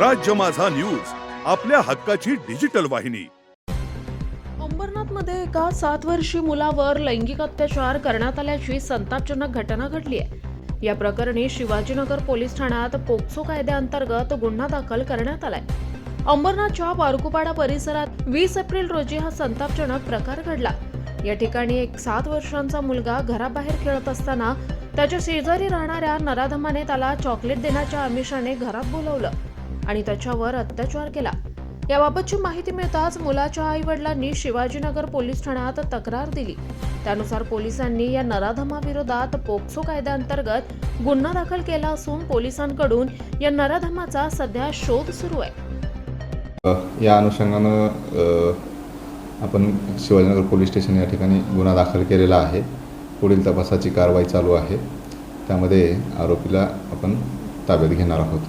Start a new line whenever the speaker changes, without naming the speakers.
राज्य माझा न्यूज आपल्या हक्काची डिजिटल वाहिनी.
अंबरनाथमध्ये एका सात वर्षीय मुलावर लैंगिक अत्याचार करण्यात आल्याची संतापजनक घटना घडली आहे. या प्रकरणी शिवाजीनगर पोलीस ठाण्यात पोक्सो कायद्याअंतर्गत गुन्हा दाखल करण्यात आलाय. अंबरनाथच्या बारकुपाडा परिसरात वीस एप्रिल रोजी हा संतापजनक प्रकार घडला. या ठिकाणी एक सात वर्षांचा मुलगा घराबाहेर खेळत असताना त्याच्या शेजारी राहणाऱ्या नराधमाने त्याला चॉकलेट देण्याच्या आमिषाने घरात बोलवलं. आणि त्याच्यावर अत्याचार केला. याबाबतची माहिती मिळताच मुलाच्या आई वडिलांनी शिवाजीनगर पोलीस ठाण्यात तक्रार दिली. त्यानुसार पोलिसांनी या नराधमाविरोधात पोक्सो कायद्याअंतर्गत गुन्हा दाखल केला असून पोलिसांकडून या नराधमाचा सध्या शोध सुरू आहे.
या अनुषंगानं आपण शिवाजीनगर पोलीस स्टेशन या ठिकाणी गुन्हा दाखल केलेला आहे. पुढील तपासाची कारवाई चालू आहे. त्यामध्ये आरोपीला आपण ताब्यात घेणार आहोत.